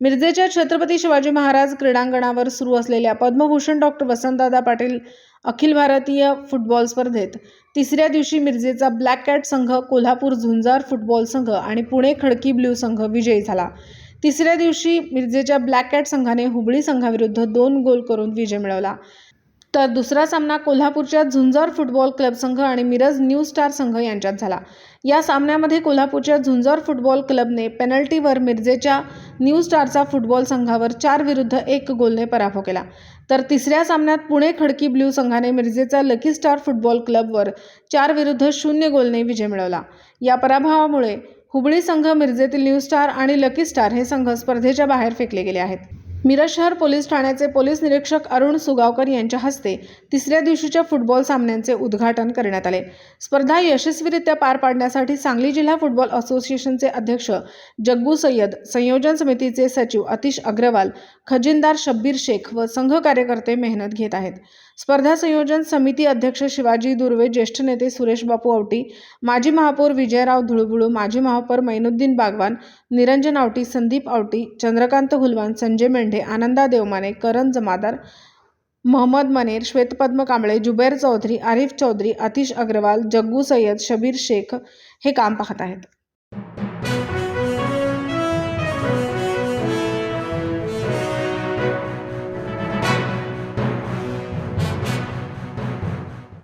मिरजेच्या छत्रपती शिवाजी महाराज क्रीडांगणावर सुरू असलेल्या पद्मभूषण डॉक्टर वसंतदादा पाटील अखिल भारतीय फुटबॉल स्पर्धेत तिसऱ्या दिवशी मिरजेचा ब्लॅक कॅट संघ कोल्हापूर झुंजार फुटबॉल संघ आणि पुणे खडकी ब्ल्यू संघ विजयी झाला. तिसऱ्या दिवशी मिरजेच्या ब्लॅक कॅट संघाने हुबळी संघाविरुद्ध दोन गोल करून विजय मिळवला. तर दुसरा सामना कोल्हापूरच्या झुंजार फुटबॉल क्लब संघ आणि मिरज न्यू स्टार संघ यांच्यात झाला. या सामन्यामध्ये कोल्हापूरच्या झुंजार फुटबॉल क्लबने पेनल्टीवर मिरजेच्या न्यू स्टारचा फुटबॉल संघावर चार विरुद्ध एक गोलने पराभव केला. तर तिसऱ्या सामन्यात पुणे खडकी ब्ल्यू संघाने मिरजेचा लकी स्टार फुटबॉल क्लबवर चार विरुद्ध शून्य गोलने विजय मिळवला. या पराभवामुळे हुबळी संघ मिरजेतील न्यू स्टार आणि लकी स्टार हे संघ स्पर्धेच्या बाहेर फेकले गेले आहेत. मिरज शहर पोलीस ठाण्याचे पोलीस निरीक्षक अरुण सुगावकर यांच्या हस्ते तिसऱ्या दिवशीच्या फुटबॉल सामन्यांचे उद्घाटन करण्यात आले. स्पर्धा यशस्वीरित्या पार पाडण्यासाठी सांगली जिल्हा फुटबॉल असोसिएशनचे अध्यक्ष जग्गू सय्यद संयोजन समितीचे सचिव अतिश अग्रवाल खजिनदार शब्बीर शेख व संघ कार्यकर्ते मेहनत घेत आहेत. स्पर्धा संयोजन समिती अध्यक्ष शिवाजी दुर्वे ज्येष्ठ नेते सुरेश बापू आवटी माजी महापौर विजयराव धुळबुळू माजी महापौर मैनुद्दीन बागवान निरंजन आवटी संदीप आवटी चंद्रकांत हुलवान संजय मेंढे आनंदा देवमाने करण जमादार मोहम्मद मनेर श्वेतपद्म कांबळे जुबैर चौधरी आरिफ चौधरी अतिश अग्रवाल जग्गू सय्यद शबीर शेख हे काम पाहत आहेत.